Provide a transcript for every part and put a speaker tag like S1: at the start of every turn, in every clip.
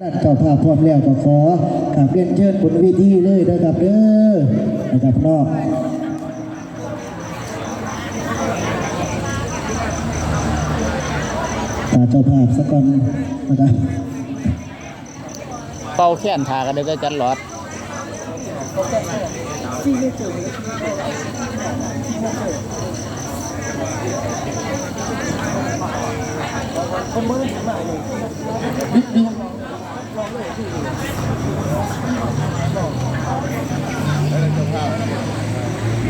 S1: เจ้าภาพพร้อมแล้วก็ขอขับเรียนเชิญบนเวทีเลยนะครับเด้อนะครับนอกตาเจ้าภาพสักก่อนนะครับ
S2: เป่าแค้นทากันได้ก็จัดหลอด
S1: เดี๋ย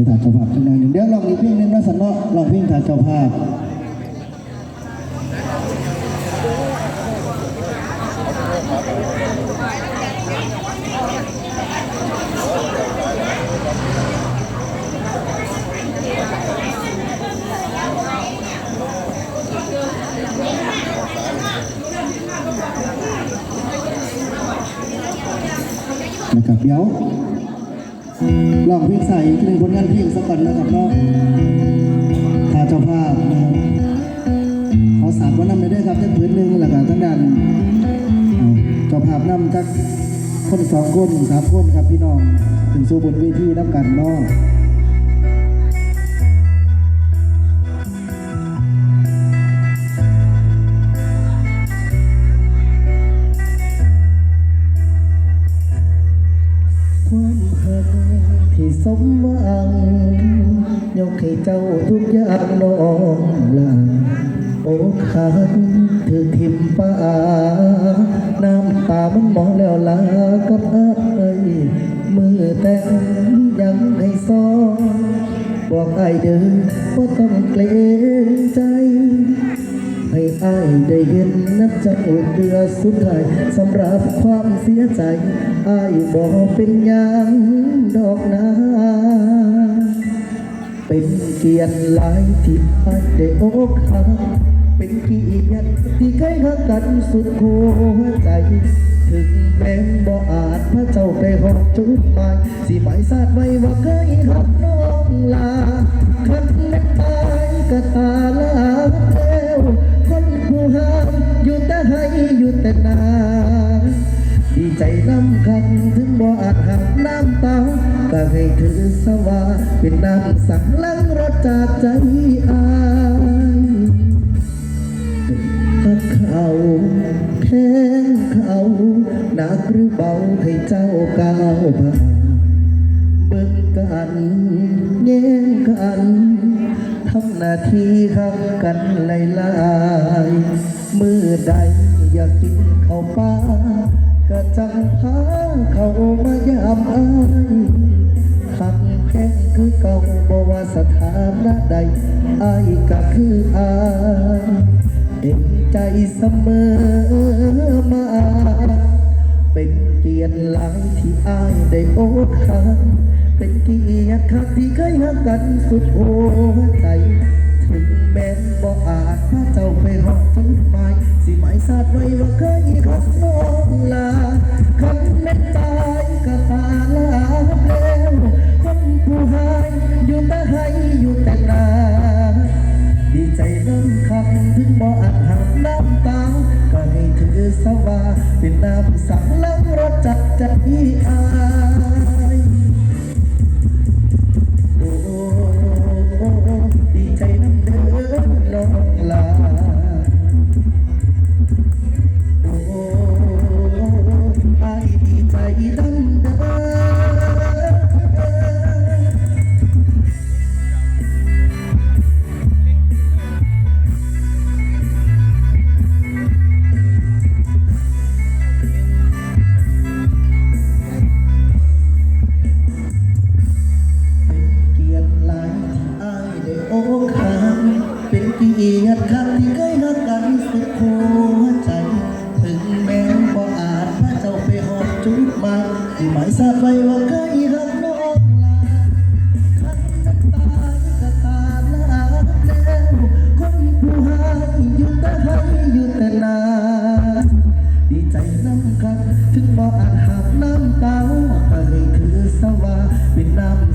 S1: วถาเจ้าภาพที่ไหนอยหนึ่งเดี๋ยวลองอีกเพลงหนึ่งนะสันเนาะลองเพลงถาเจ้าภาพนะครับเดี๋ยว ลองเพลงใส่อีกหนึ่งผลงานเพลงสักก่อนนะครับเนาะถ้าเจ้าภาพนะครับขอสามวันนำไปได้ครับจักพื้นหนึ่งหลักก็ทั้งด้านเจ้าภาพนำจักคนสองคนสามคนครับพี่น้องถึงสู่บนเวทีน้ำกันเนาะ ให้เจ้าทุกอย่างน้องลาโอ้ขันถือทิมป่าน้ำตามันมองแล้วลากับอายมือแต่งยังให้ซ้อนบอกไอายเดินว่าต้องเกรงใจ ให้อายได้เห็นนับจากเดือสุดท้ายสำหรับความเสียใจอายบอกเป็นยังดอกนา เป็นเกียรติหลายที่อายได้โอกาสเป็นเกียรติที่ใคยหักกันสุดหัวใจ ถึงแม้บ่อาจพระเจ้าไปหอบจุดหมายสิหมายสาดไว้ว่าเคยหักน้องลาคันแม่นตายก็ตาย สวาเป็นน้ำสั่งลังรสจากใจอายหักเขาแข้งเขาหนักหรือเบาให้เจ้าก้าวผ่านเบิ่งกันแย่งกันทำหน้าที่หักกันหลายๆมือใดอยากกินข้าปลาก็จังพาเขามายามอาย หักแข้งคือเก่าบ่ว่าสถานะใดอายก็คืออายเห็นใจเสมอมา เป็นเกียรติหลายที่อายได้โอกหักเป็นเกียรติคักที่เคยหักกันสุดหัวใจถึงแม้นบ่อาจพาเจ้าไปหอดจุดหมายสิหมายสาดไว้ว่าเคยรักน้องลาคันแม่นตา ใจน้ำคำถึงบ่อัดหักน้ำตา ก็ให้ถือสว่า เป็นน้ำสั่งลังรถจัดใจอา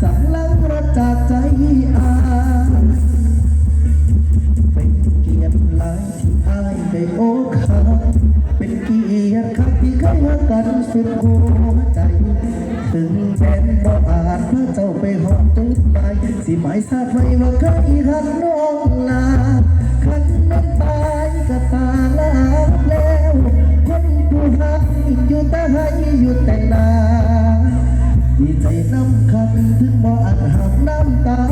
S1: สั่งลังรสจากใจอาเป็นเกียรติหลายที่อายได้โอกหักเป็นเกียรติครับที่นสุดหัวใจ ถึงแม้นบ่อาจพระเจ้าไปหอมจุดหมายสิหมายทราบไหมว่าเคยหักน้องลาคันนั้นตายก็ตาลาแล้ว คนผู้หักอยู่แต่ให้อยู่แต่นาดี ถึงบ่อากน้ำตา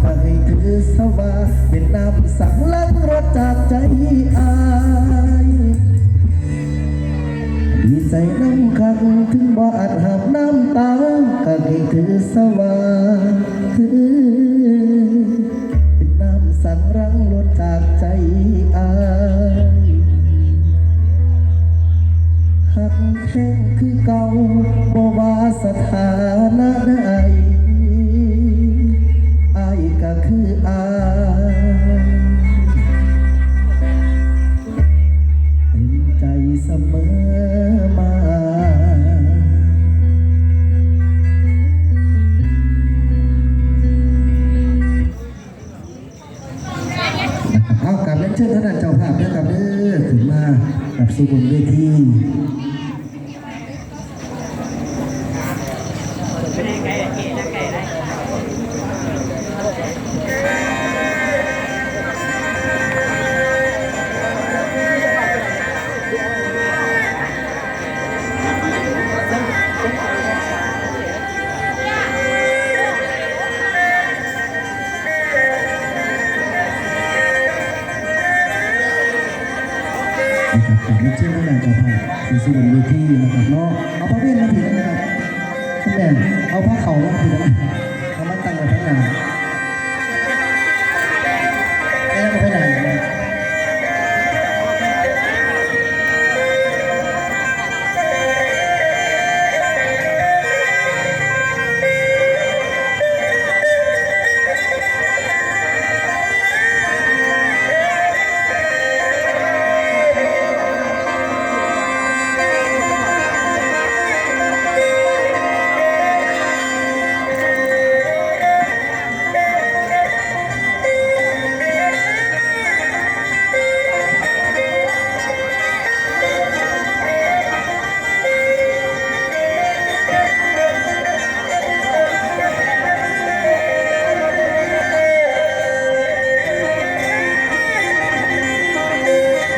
S1: ไปถือสว่า เป็นน้ำสั่งลังรถจากใจอาย ดีใจน้ำคังถึงบ่อาจหักน้ำตาก็ให้ถือสว่าถือเป็นน้ำสั่งรังรถจากใจอายหักแท้งคือเก่าบ่ว่าสถานะใดอาย คืออายเต็มใจเสมอมาเอากลับเล่นเชิญท่านเจ้าภาพด้วยกับเด้อถึงมากับสุบนเวที นะครับกับเล่นเชิญท่านเจ้าภาพเป็นสุบนเวทีนะครับเนาะเอาพระเวทมาถือนะครับคุณแม่เอาพระเขามาถือนะเอามาตั้งไว้ข้างหน้า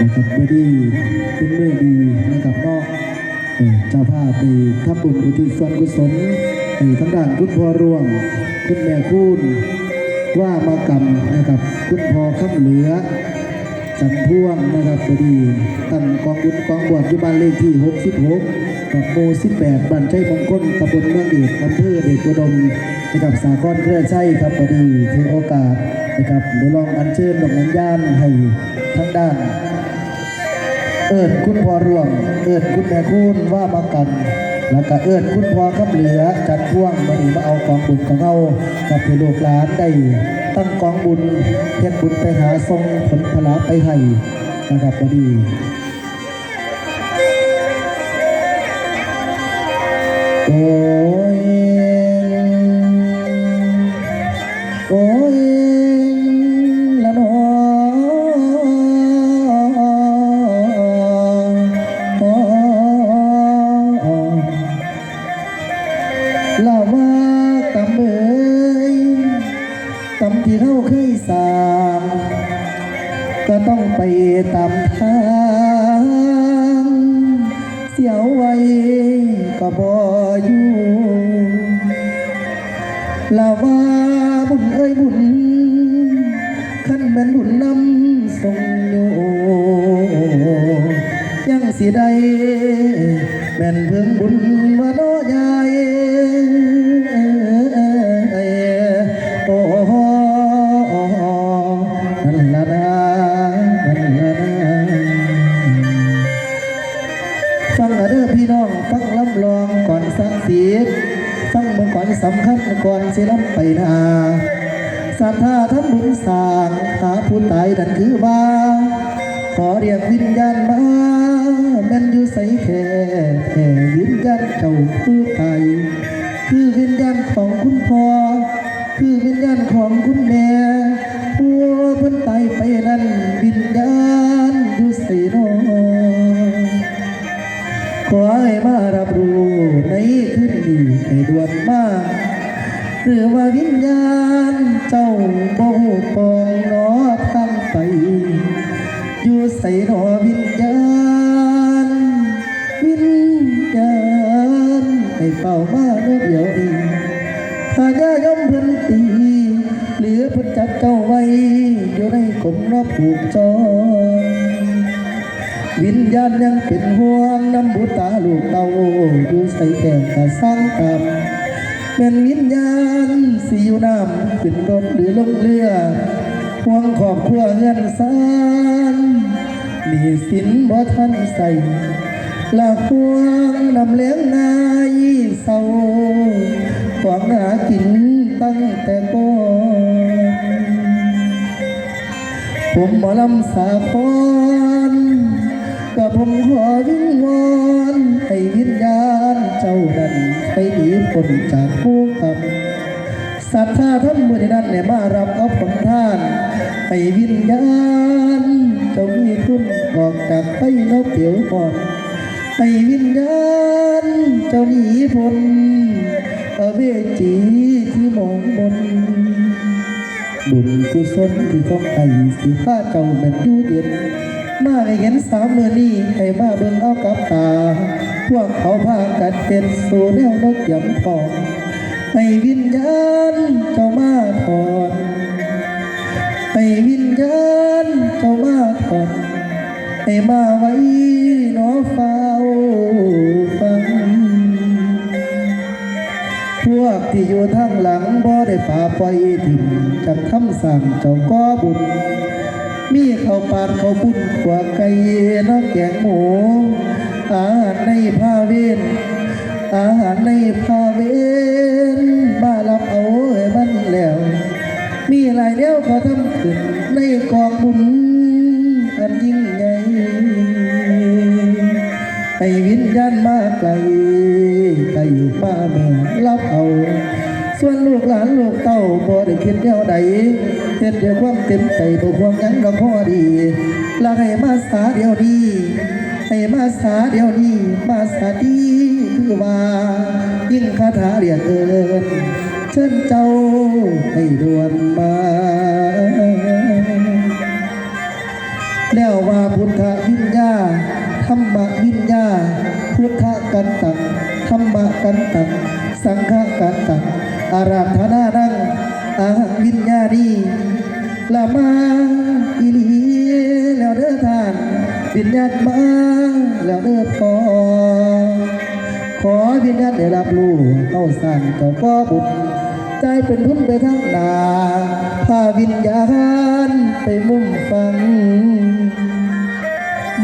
S1: นะครับเมื่อดีเป็นเมื่อดีนะครับเนาะเจ้าภาพไปทำบุญอุทิศส่วนกุศลให้ทั้งด้านคุณพ่อร่วง คุณแม่คุณว่ามากรรมนะครับ คุณพ่อข้าเหลือจันพ่วงนะครับพอดีตั้งกองบุญกองบวชอยู่บ้านเลขที่ 66 กับโม18บ้านใจมงคลตำบลเมืองเอกอำเภอเดชอุดมนะครับสากลเครือใช่ครับพอดีถือโอกาสนะครับได้ลองอัญเชิญดอกน้ำยานให้ทั้งด้าน เอิดคุณพ่อร่วงเอิดคุณแม่คุณว่ามากัน แล้วก็เอิดคุณพ่อขับเหลือจัดพ่วงมาดีมาเอากองบุญของเรากับพี่ลูกหลานได้ตั้งกองบุญเพียรบุญไปหาทรงผลพลาไปให้นะครับพอดีโอ้ยโอ้ยาว่าบุญเอ้ยบุญขั้นแม่นบุญนำส่งอยู่ยังสิได้แม่นเพิ่งบุญว่าน้อใหญ่โอ้นั่นละนะนั่นละนะฟังเอาเด้อพี่น้อง ฟังลำลองก่อนสักเสีย สำคัญก่อนสิลำไปนาศรัทธาทำบุญสร้างหาผู้ตายดันคือบ้าขอเรียกวิญญาณมาแม่นอยู่ใสแค่แค่วิญญาณเจ้าผู้ไทยคือวิญญาณของคุณพ่อ คือวิญญาณของคุณแม่ผัวเพิ่นตายไปนั้นวิญญาณอยู่ใส่นอขขอให้มารับรู้ในคืนนี้ให้ด่วน หรือว่าวิญญาณเจ้าบ่ปองนอทางไป อยู่ใส่หนอวิญญาณ วิญญาณให้เฝ้ามาเมื่อเดียวนี้ถ้าญาย่อมเพิ่นตีเหลือเพิ่นจับเจ้าไว้ อยู่ในกลมนอผูกจองวิญญาณยังเป็นห่วงน้ำบุตาลูกเต่าอยู่ใส่แก่กะสร้างกรรม เป็นวิญญาณสิอยู่น้ำขึ้นรถหรือลงเรือห่วงครอบครัวเงินสานมีสินบ่ทันใส่ละห่วงนำเลี้ยงนายเศร้าหวังหากินตั้งแต่ก่อนผมหมอลำสาครกับผมขอวิงวอน หนีพ้นจากผู้กับศรัทธาทั้งมือนั้นเนี่ยมารับเอาผลท่านให้วิญญาณจ้ามีคุณออกจากไปนกเปียวก่อนให้วิญญาณเจ้าหนีพ้นอเวจีที่มองมนบุญกุศลที่ต้องไอ้สิข้าเจ้าแม่นยูเด่น มาให้เห็นสามมือนี้ให้มาเบิ่งเอากับตา พวกเขาพากันเป็นสู่แนวนกยำทองให้วิญญาณเจ้ามาถอนให้วิญญาณเจ้ามาถอนให้มาไว้หนอเฝ้าฟัง พวกที่อยู่ทางหลังบ่ได้ป่าปถิ่นจากคำสั่งเจ้าก็บุญ มีข้าวปาดข้าวปุ้นกว่าไก่นอกแกงหมู อาหารในผ้าเวนอาหารในผ้าเวนมารับเอาให้มันแล้ว มีหลายเดียวเขาทำขึ้นในกองบุญอันยิ่งใหญ่ให้วิญญาณมากลไกล บ่ได้คิดเดียวใดเฮ็ดเดียวความเต็มใจบ่ควงหยังดอกพอดีลาให้มาสาเดียวดีให้มาสาเดียวนี้มาสาดีคือว่ายิ่งคาถาเรียกเอินเชิญเจ้าให้ดวนมาแล้วว่าพุทธวิญญาธรรมวิญญาพุทธกันตังธรรมกันตังสังฆกันตังอาราธนานัง อาวิญญาณีละมาอิลีแล้วเด้อท่านวิญญาณมาแล้วเด้อพอขอวิญญาณได้รับรู้เอาสั่งเจ้าก็บุญใจเป็นทุนไปทั้งนาพาวิญญาณไปมุ่งฟัง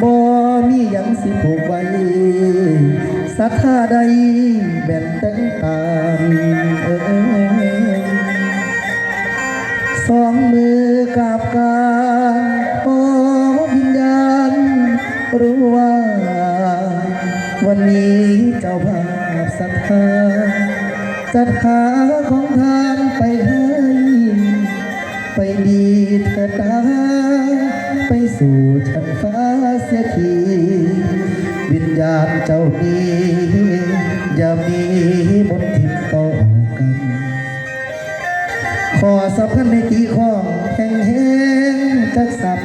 S1: บ่มีหยังสิผูกไว้ศรัทธาใดแบ่นแต่งตามเออ สองมือกราบกรานขอวิญญาณ รู้ว่า วันนี้เจ้าภาพศรัทธาจัดหาของทานไปให้ ไปดีเถิดนาไปสู่ชั้นฟ้าเสียที วิญญาณเจ้านี้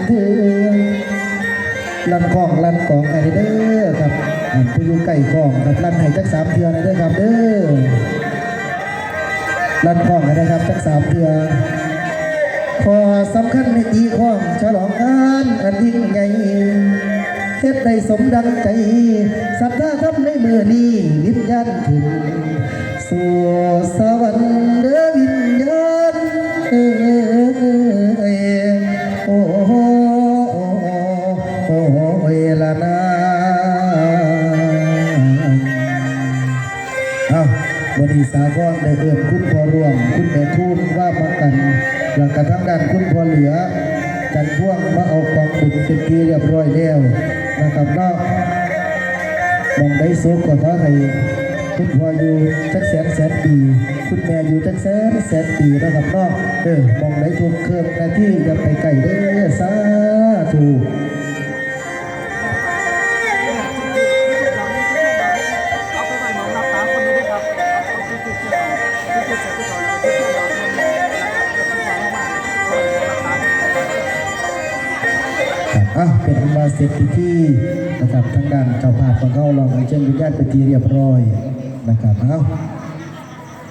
S1: เถือลันของลันกองอะไรเด้อครับผู้อยู่ใกล้ของครับลันให้จักสามเถือนะเด้อครับเด้อลันของอะไรครับจักสามเถือขอสำคัญในตีของฉลองงานอันยิ่งใหญ่เฮ็ดได้สมดังใจศรัทธาทำในมือนี้วิญญาณถึงสู่สวรรค์ สุขก็ขอให้คุณพ่ออยู่จักแสนแสนปี คุณแม่อยู่จักแสนแสนปีนะครับนอกเออมองได้ทุกเครื่องหนาที่จะไปไกลได้อสาธุอะเป็นมาเสร็จที่ นะครับทางด้านเจ้าภาพของเขาลองเชิญวิญญาณไปทีเรียบร้อยนะครับเอา